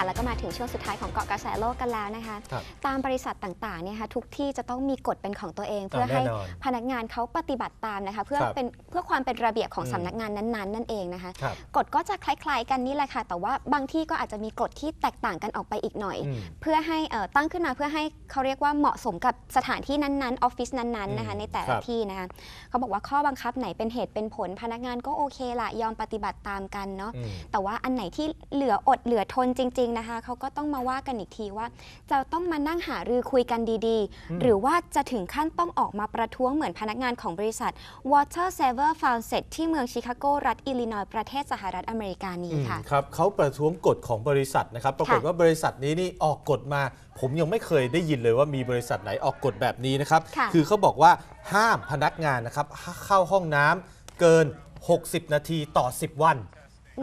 ค่ะแล้วก็มาถึงช่วงสุดท้ายของเกาะกระแสโลกกันแล้วนะคะ ครับตามบริษัทต่างๆเนี่ยค่ะทุกที่จะต้องมีกฎเป็นของตัวเอง เพื่อแน่ให้นอนพนักงานเขาปฏิบัติตามนะคะ เพื่อครับเป็นเพื่อความเป็นระเบียบของอืม สำนักงานนั้นๆ นั่นเองนะคะ ครับกฎก็จะคล้ายๆ กันนี่แหละค่ะ แต่ว่าบางที่ก็อาจจะมีกฎที่แตกต่างกันออกไปอีกหน่อย อืม เพื่อให้เอ่อตั้งขึ้นมาเพื่อให้เขาเรียกว่าเหมาะสมกับสถานที่นั้นๆออฟฟิศนั้นๆนะคะ อืมในแต่ครัละบ ที่นะคะเขาบอกว่าข้อบังคับไหนเป็นเหตุเป็นผลพนักงานก็โอเคละยอมปฏิบัติตามกันเนาะ อืม แต่ว่าอันไหนที่เหลืออดเหลือทนจริงๆนะคะเขาก็ต้องมาว่ากันอีกทีว่า จะต้องมานั่งหารือคุยกันดีอืมๆหรือว่าจะถึงขั้นต้องออกมาประท้วงเหมือนพนักงานของบริษัท Water Saver Faucet ที่เมืองชิคาโกรัฐอิลลินอยส์ประเทศสหรัฐอเมริกานี้อืมค่ะครับเขาประท้วงกฎของบริษัทนะครับปรากฏค่ะว่าบริษัทนี้นี่ออกกฎมา ผมยังไม่เคยได้ยินเลยว่ามีบริษัทไหนออกกฎแบบนี้นะครับค่ะอเขาบอกว่าห้ามพนักงานนะครับเข้าห้องน้ำเกิน 60 นาทีต่อ 10 วัน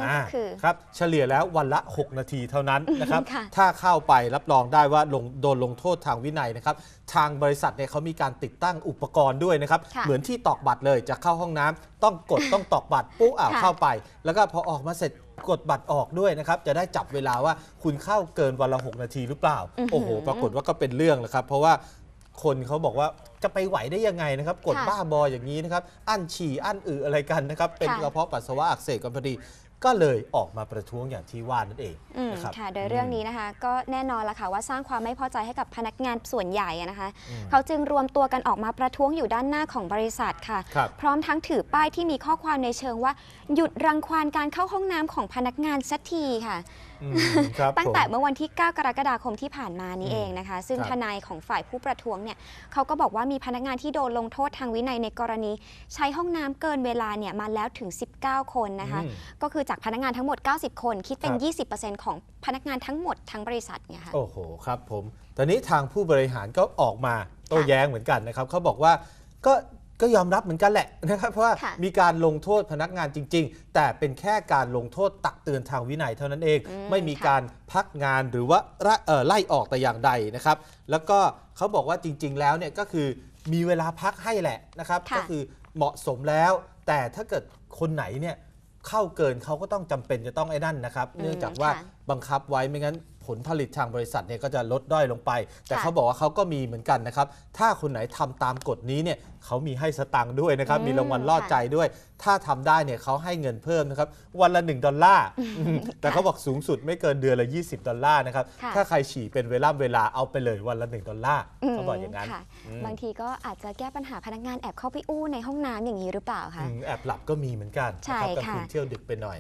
นั่นก็คือครับเฉลี่ยแล้ววันละ 6 นาทีเท่านั้นนะครับ ค่ะ ถ้าเข้าไปรับรองได้ว่าลงโดนลงโทษทางวินัยนะครับ ทางบริษัทเนี่ยเขามีการติดตั้งอุปกรณ์ด้วยนะครับ ค่ะเหมือนที่ตอกบัตรเลยจะเข้าห้องน้ำต้องกดต้องตอกบัตรปุ๊บอ่าค่ะ เข้าไป แล้วก็พอออกมาเสร็จกดบัตรออกด้วยนะครับ จะได้จับเวลาว่าคุณเข้าเกินวันละ 6 นาทีหรือเปล่าอื้อหือโอ้โห ปรากฏว่าก็เป็นเรื่องแล้วครับ เพราะว่าคนเขาบอกว่าจะไปไหวได้ยังไงนะครับ กดค่ะบ้าบออย่างนี้นะครับ อั้นฉี่อั้นอืออะไรกันนะครับ เป็นค่ะ กระเพาะปัสสาวะอักเสบกันพอดี ก็เลยออกมาประท้วงอย่างที่ว่านั่นเองอืมนะครับ ค่ะโดยเรื่องนี้นะคะ ก็แน่นอนละค่ะว่าสร้างความไม่พอใจให้กับพนักงานส่วนใหญ่อะนะคะ อืมเขาจึงรวมตัวกันออกมาประท้วงอยู่ด้านหน้าของบริษัทค่ะ ครับ พร้อมทั้งถือป้ายที่มีข้อความในเชิงว่า หยุดรังควานการเข้าห้องน้ำของพนักงานสักทีค่ะอืมครับ ตั้งแต่ผมเมื่อวันที่ 9 กรกฎาคมที่ผ่านมานี้อืมเองนะคะ ซึ่งครับทนายของฝ่ายผู้ประท้วงเนี่ยเขาก็บอกว่ามีพนักงานที่โดนลงโทษทางวินัยในกรณี ใช้ห้องน้ำเกินเวลาเนี่ยมาแล้วถึง 19 คนนะคะอืมก็คือจากพนักงานทั้งหมด 90 คน คิดเป็นครับ20%ของพนักงานทั้งหมดทั้งบริษัทเนี่ยค่ะโอ้โหครับผมตอนนี้ทางผู้บริหารก็ออกมาโต้แย้งเหมือนกันนะครับเขาบอกว่าก็ ก็ยอมรับเหมือนกันแหละนะครับเพราะว่าค่ะมีการลงโทษพนักงานจริง ๆ แต่เป็นแค่การลงโทษตักเตือนทางวินัยเท่านั้นเอง อืมไม่มีค่ะการพักงานหรือว่าละเอ่อไล่ออกแต่อย่างใดนะครับ แล้วก็เขาบอกว่าจริง ๆ แล้วเนี่ยก็คือมีเวลาพักให้แหละนะครับ ค่ะ ก็คือเหมาะสมแล้ว แต่ถ้าเกิดคนไหนเนี่ยเข้าเกินเขาก็ต้องจำเป็นจะต้องไอ้นั่นนะครับอืมเนื่องจากว่า ค่ะ บังคับไว้ไม่งั้นผลผลิตทางบริษัทเนี่ยก็จะลดด้อยลงไป แต่ค่ะ เขาบอกว่าเขาก็มีเหมือนกันนะครับ ถ้าคนไหนทำตามกฎนี้เนี่ย เขามีให้สตังค์ด้วยนะครับอืมมีรางวัลล่อค่ะใจด้วย ถ้าทำได้เนี่ยเขาให้เงินเพิ่มนะครับวันละ 1 ดอลลาร์อืมแต่เขาบอกสูงสุดไม่เกินเดือนละ 20 ดอลลาร์นะครับ ค่ะ ถ้าใครฉี่เป็นเวลาเวลาเอาไปเลยวันละ 1 ดอลลาร์เขาบอกอย่างนั้นค่ะ อืมบางทีก็อาจจะแก้ปัญหาพนักงานแอบเข้าไปอู้ในห้องน้ำอย่างนี้หรือเปล่าคะ อืมแอบหลับก็มีเหมือนกันใช่นะครับกลางค่ะ คืนเที่ยวดึกไปหน่อย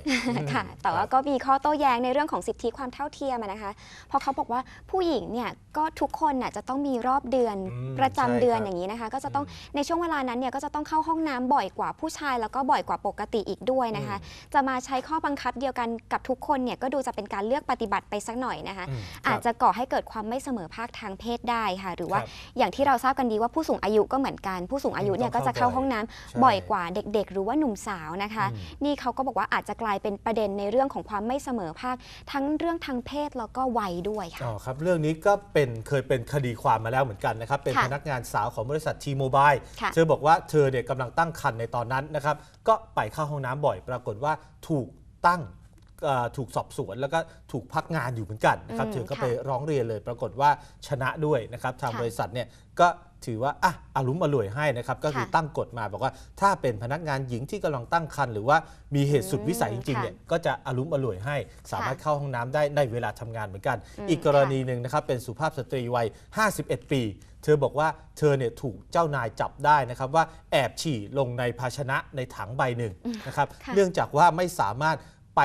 ค่ะอืมแต่ว่าครับก็มีข้อโต้แย้งในเรื่องของสิทธิความเท่าเทียมอะนะคะ เพราะเขาบอกว่าผู้หญิงเนี่ยก็ทุกคนน่ะจะต้องมีรอบเดือนอืมประจำใช่เดือนครับอย่างนี้นะคะ ก็จะต้องอืมในช่วงเวลานั้นเนี่ยก็จะต้องเข้าห้องน้ำบ่อยกว่าผู้ชาย แล้วก็บ่อยกว่าปกติอีกด้วยนะคะ จะมาใช้ข้อบังคับเดียวกันกับทุกคนเนี่ยก็ดูจะเป็นการเลือกปฏิบัติไปสักหน่อยนะคะอืมอาจครับจะก่อให้เกิดความไม่เสมอภาคทางเพศได้ค่ะ หรือว่าครับอย่างที่เราทราบกันดีว่าผู้สูงอายุก็เหมือนกัน ผู้สูงอายุเนี่ยต้ก็องจะเข้าเข้าห้องน้ำใช่บ่อยกว่าเด็ก ๆ หรือว่าหนุ่มสาวนะคะอืมนี่เขาก็บอกว่าอาจจะกลายเป็นประเด็นในเรื่องของความไม่เสมอภาค ทั้งเรื่องทางเพศแล้วก็วัยด้วยค่ะอ๋อครับเรื่องนี้ก็เป็นเคยเป็นคดีความมาแล้วเหมือนกันนะครับเป็นค่ะพนักงานสาวของบริษัททีโมบายค่ะเธอบอกว่าเธอเนี่ยกำลังตั้งครรภ์ในตอนนั้นนะครับ ก็ไปเข้าห้องน้ำบ่อย ปรากฏว่าถูกตั้งเอ่อถูกสอบสวนแล้วก็ถูกพักงานอยู่เหมือนกันนะครับอืมเธอก็ค่ะไปร้องเรียนเลย ปรากฏว่าชนะด้วยนะครับทางค่ะบริษัทเนี่ยก็ ถือว่าอะอารุมอร่วยให้นะครับก็คือค่ะตั้งกฎมาบอกว่าถ้าเป็นพนักงานหญิงที่กำลังตั้งครรภ์หรือว่ามีเหตุสุดวิสัยจริงๆเนี่ยก็จะอารุมอร่วยให้ สามารถเข้าห้องน้ำได้ในเวลาทำงานเหมือนกันอืมอีกกรค่ะณีหนึ่งนะครับเป็นสุภาพสตรีวัย 51 ปี เธอบอกว่าเธอเนี่ยถูกเจ้านายจับได้นะครับว่าแอบฉี่ลงในภาชนะในถังใบหนึ่งนะครับค่ะเนื่องจากว่าไม่สามารถไป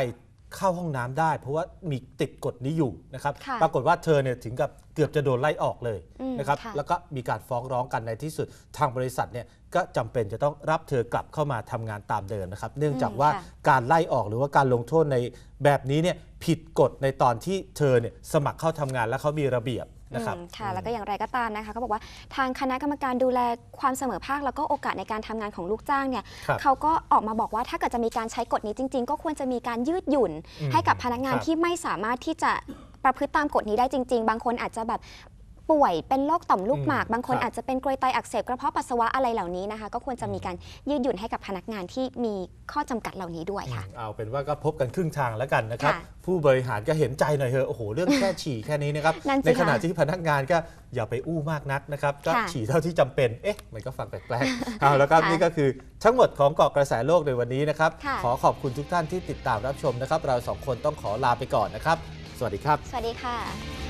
เข้าห้องน้ำได้ เพราะว่ามีติดกฎนี้อยู่นะครับค่ะปรากฏว่าเธอเนี่ยถึงกับเกือบจะโดนไล่ออกเลยอืมนะครับค่ะ แล้วก็มีการฟ้องร้องกันในที่สุดทางบริษัทเนี่ยก็จำเป็นจะต้องรับเธอกลับเข้ามาทำงานตามเดิมนะครับ เนื่องจากว่าค่ะการไล่ออกหรือว่าการลงโทษในแบบนี้เนี่ยผิดกฎในตอนที่เธอเนี่ยสมัครเข้าทำงานและเขามีระเบียบ นะครับอืมค่ะ แล้วก็อย่างไรก็ตามนะคะเขาบอกว่าทางคณะกรรมการดูแลความเสมอภาค แล้วก็โอกาสในการทำงานของลูกจ้างเนี่ยครับเขาก็ออกมาบอกว่าถ้าเกิดจะมีการใช้กฎนี้จริง ๆ ก็ควรจะมีการยืดหยุ่นอืมให้กับพนักงานครับที่ไม่สามารถที่จะประพฤติตามกฎนี้ได้จริง ๆ บางคนอาจจะแบบ ป่วยเป็นโรคต่อมลูกหมากอืมบางคนครับอาจจะเป็นกรวยไตอักเสบกระเพาะปัสสาวะอะไรเหล่านี้นะคะ ก็ควรจะมีการยืดหยุ่นให้กับพนักงานที่มีข้อจำกัดเหล่านี้ด้วยค่ะ เอาเป็นว่าก็พบกันครึ่งทางแล้วกันนะครับค่ะผู้บริหารก็เห็นใจหน่อยเถอะโอ้โหเรื่องแค่ฉี่แค่นี้นะครับนั่นสิในขณะคะที่พนักงานก็อย่าไปอู้มากนักนะครับก็ค่ะฉี่เท่าที่จำเป็นเอ๊ะมันก็ฟังแปลกๆเอาแล้วครับค่ะนี่ก็คือทั้งหมดของเกาะกระแสโลกในวันนี้นะครับค่ะขอขอบคุณทุกท่านที่ติดตามรับชมนะครับ เราสองคนต้องขอลาไปก่อนนะครับ สวัสดีครับ สวัสดีค่ะ